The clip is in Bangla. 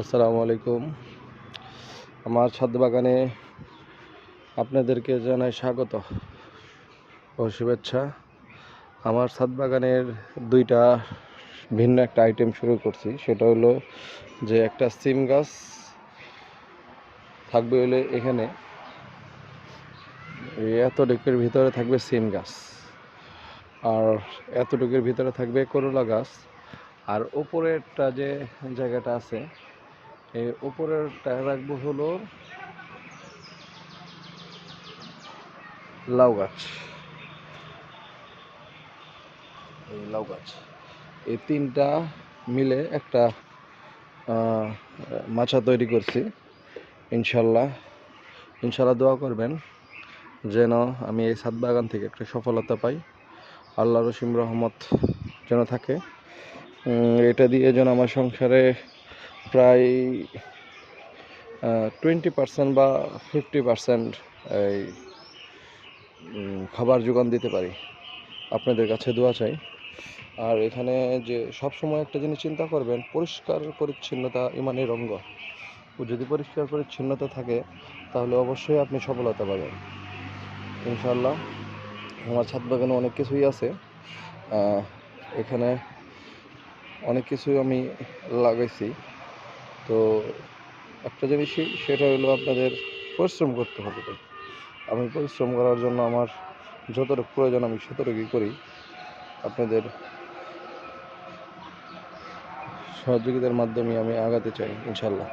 আসসালামু আলাইকুম। আমার ছাদ বাগানে আপনাদেরকে জানাই স্বাগত ও শুভেচ্ছা। আমার ছাদ বাগানের দুইটা ভিন্ন একটা আইটেম শুরু করছি। সেটা হলো যে একটা সিম গাছ থাকবে হলে এখানে। এতটুকুর ভিতরে থাকবে সিম গাছ। আর এতটুকুর ভিতরে থাকবে করলা গাছ। আর উপরেরটা যে জায়গাটা আছে এই উপরেরটা রাখব হলো লাউ গাছ। এই লাউ গাছ। এই তিনটা মিলে একটা মাচা তৈরি করছি। ইনশাল্লাহ ইনশাল্লাহ দোয়া করবেন যেন আমি এই সাত বাগান থেকে একটা সফলতা পাই। আল্লাহ রসিম রহমত যেন থাকে। এটা দিয়ে যেন আমার সংসারে প্রায় টোয়েন্টি পার্সেন্ট বা ফিফটি পার্সেন্ট এই খাবার যোগান দিতে পারি। আপনাদের কাছে দোয়া চাই। আর এখানে যে সব সময় একটা জিনিস চিন্তা করবেন, পরিষ্কার পরিচ্ছন্নতা ইমানের অঙ্গ। ও যদি পরিষ্কার পরিচ্ছন্নতা থাকে, তাহলে অবশ্যই আপনি সফলতা পাবেন। ইনশাল্লাহ আমার ছাদ বাগানে অনেক কিছুই আছে। এখানে অনেক কিছুই আমি লাগাইছি। তো একটা জিনিসই, সেটা হলো আপনাদের পরিশ্রম করতে হবে আমি পরিশ্রম করার জন্য আমার যতটুকু প্রয়োজন আমি সেতটুকুই করি। আপনাদের সহযোগিতার মাধ্যমে আমি আগাতে চাই ইনশাল্লাহ